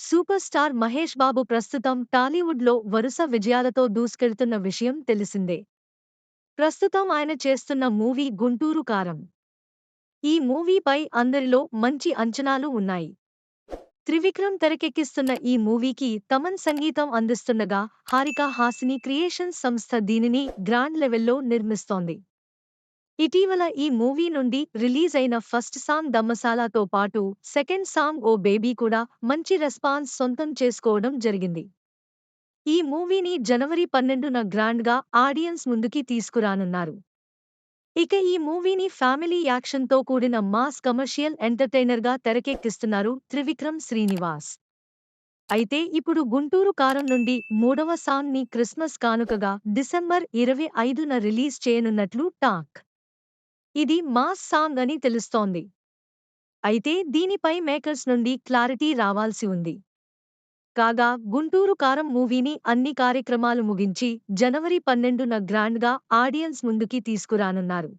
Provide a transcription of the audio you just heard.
Super star Mahesh Babu ప్రస్తుతం టాలీవుడ్లో వరుస విజయాలతో దూసుకెళ్తున్న విషయం తెలిసిందే. ప్రస్తుతం ఆయన చేస్తున్న మూవీ గుంటూరు కారం. ఈ మూవీపై అందరిలో మంచి అంచనాలు ఉన్నాయి. త్రివిక్రమ్ తెరకెక్కిస్తున్న ఈ మూవీకి తమన్ సంగీతం అందిస్తుండగా హారిక హాసిని క్రియేషన్స్ సంస్థ దీనిని గ్రాండ్ లెవెల్లో నిర్మిస్తోంది. ఇటీవల ఈ మూవీ నుండి రిలీజ్ అయిన ఫస్ట్ సాంగ్ దమ్మసాలాతో పాటు సెకండ్ సాంగ్ ఓ బేబీ కూడా మంచి రెస్పాన్స్ సొంతం చేసుకోవడం జరిగింది. ఈ మూవీని జనవరి పన్నెండున గ్రాండ్గా ఆడియన్స్ ముందుకి తీసుకురానున్నారు. ఇక ఈ మూవీని ఫ్యామిలీ యాక్షన్తో కూడిన మాస్ కమర్షియల్ ఎంటర్టైనర్గా తెరకెక్కిస్తున్నారు త్రివిక్రమ్ శ్రీనివాస్. అయితే ఇప్పుడు గుంటూరు కారం నుండి మూడవ సాంగ్ని క్రిస్మస్ కానుకగా డిసెంబర్ ఇరవై ఐదున రిలీజ్ చేయనున్నట్లు టాక్. ఇది మాస్ సాంగ్ అని తెలుస్తోంది. అయితే దీనిపై మేకర్స్ నుండి క్లారిటీ రావాల్సి ఉంది. కాగా గుంటూరు కారం మూవీని అన్ని కార్యక్రమాలు ముగించి జనవరి పన్నెండున గ్రాండ్గా ఆడియన్స్ ముందుకి తీసుకురానున్నారు.